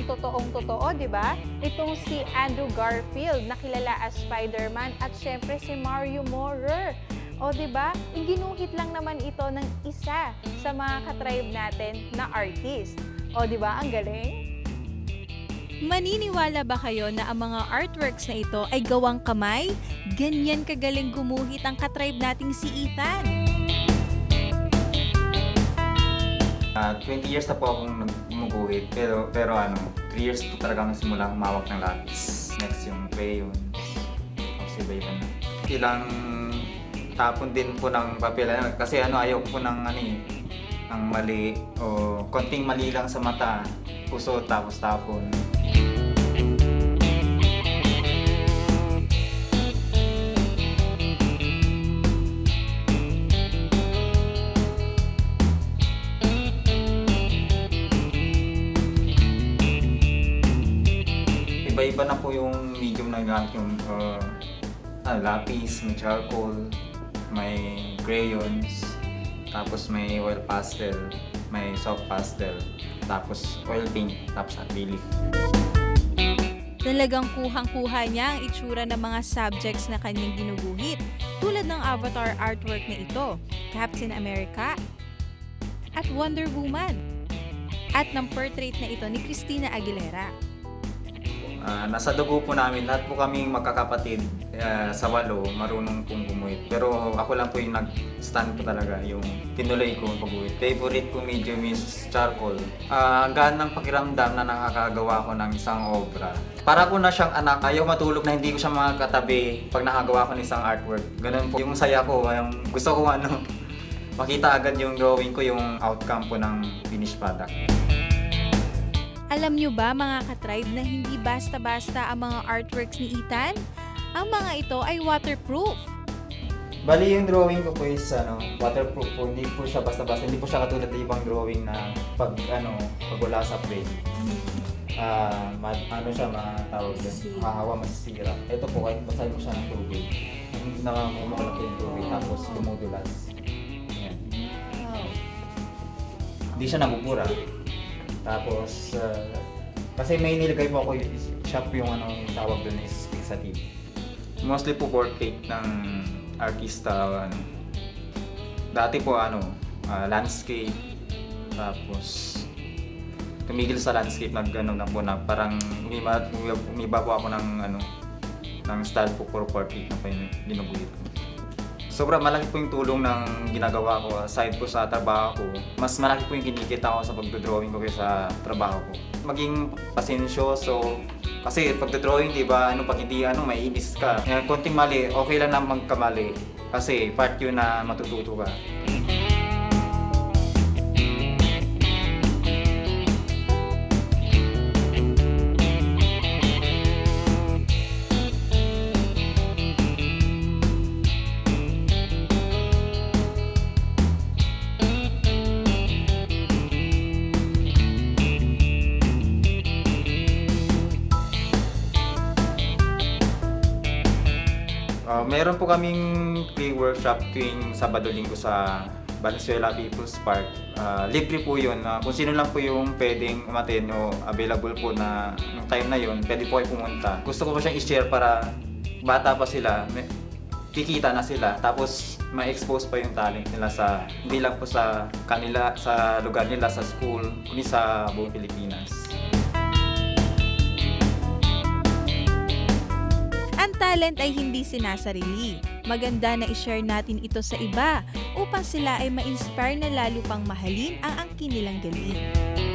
ang totoong totoo, di ba? Itong si Andrew Garfield na kilala as Spider-Man at syempre si Mario Morer. O di ba? Ginuhit lang naman ito ng isa sa mga katribe natin na artist. O di ba? Ang galing. Maniniwala ba kayo na ang mga artworks na ito ay gawang kamay? Ganyan kagaling gumuhit ang katribe nating si Ethan. Ah, 20 years na po akong gumuguhit, pero, pero ano, 3 years po talagang simula humawak ng lapis. Next yung crayons, tapos iba-iba na. Ilang tapon din po ng papel, ano, kasi ano, ayaw po ng ano eh, ng mali o konting mali lang sa mata, puso tapos tapon. Iba-iba na po yung medium na gamit yung uh, ah, lapis, may charcoal, may crayons, tapos may oil pastel, may soft pastel, tapos oil paint, tapos acrylic. Talagang kuhang-kuha niya ang itsura ng mga subjects na kanyang ginuguhit tulad ng avatar artwork na ito, Captain America at Wonder Woman at ng portrait na ito ni Christina Aguilera. Ah, nasa dugo po namin, lahat po kaming magkakapatid ah, sa walo, marunong pong gumuhit. Pero ako lang po yung nag-stand po talaga, yung tinuloy ko pag-uwit. Favorite ko medium is charcoal. Ang gaan ng pakiramdam na nakakagawa ko ng isang obra. Para ko na siyang anak, ayaw matulog na hindi ko siya makakatabi pag nakagawa ko ng isang artwork. Ganun po yung saya ko, yung gusto ko ano, makita agad yung drawing ko, yung outcome po ng finished product. Alam nyo ba mga katribe na hindi basta-basta ang mga artworks ni Ethan? Ang mga ito ay waterproof. Bali yung drawing ko po is ano, waterproof po. Hindi po siya basta-basta. Hindi po siya katulad ng ibang drawing na pag ano, pag wala sa frame. Ah, ma- ano siya matawag din. Mahahawa, masisira. Ito po kahit basahin mo siya ng tubig. Nakakumukulap po yung tubig tapos dumudulas. Ayan. Hindi siya nabubura. Tapos, ah, kasi may nilagay po ako yung shop yung ano yung tawag doon is fixative. Mostly po portrait ng artista. Ano. Dati po ano, ah, landscape. Tapos, tumigil sa landscape, nag ano na po na parang umiba, umiba, po ako ng ano, ng style po for portrait na po yung ginuguhit ko. Sobrang malaki po yung tulong ng ginagawa ko aside po sa trabaho ko. Mas malaki po yung kinikita ko sa pagdodrawing ko kaysa sa trabaho ko. Maging pasensyoso. Kasi pagdodrawing, di ba, ano, pag hindi, ano, may ibis ka. Kaya konting mali, okay lang na magkamali. Kasi part yun na matututo ka. Meron po kaming free workshop tuwing Sabado-Linggo sa Valenzuela People's Park. Ah, libre po yun. Ah, kung sino lang po yung pwedeng umaten o available po na ng time na yun, pwede po kayo pumunta. Gusto ko po siyang i-share para bata pa sila, may, kikita na sila. Tapos ma-expose pa yung talent nila sa, hindi lang po sa kanila, sa lugar nila, sa school, kundi sa buong Pilipinas. Talent ay hindi sinasarili. Maganda na i-share natin ito sa iba upang sila ay ma-inspire na lalo pang mahalin ang angkin nilang galing.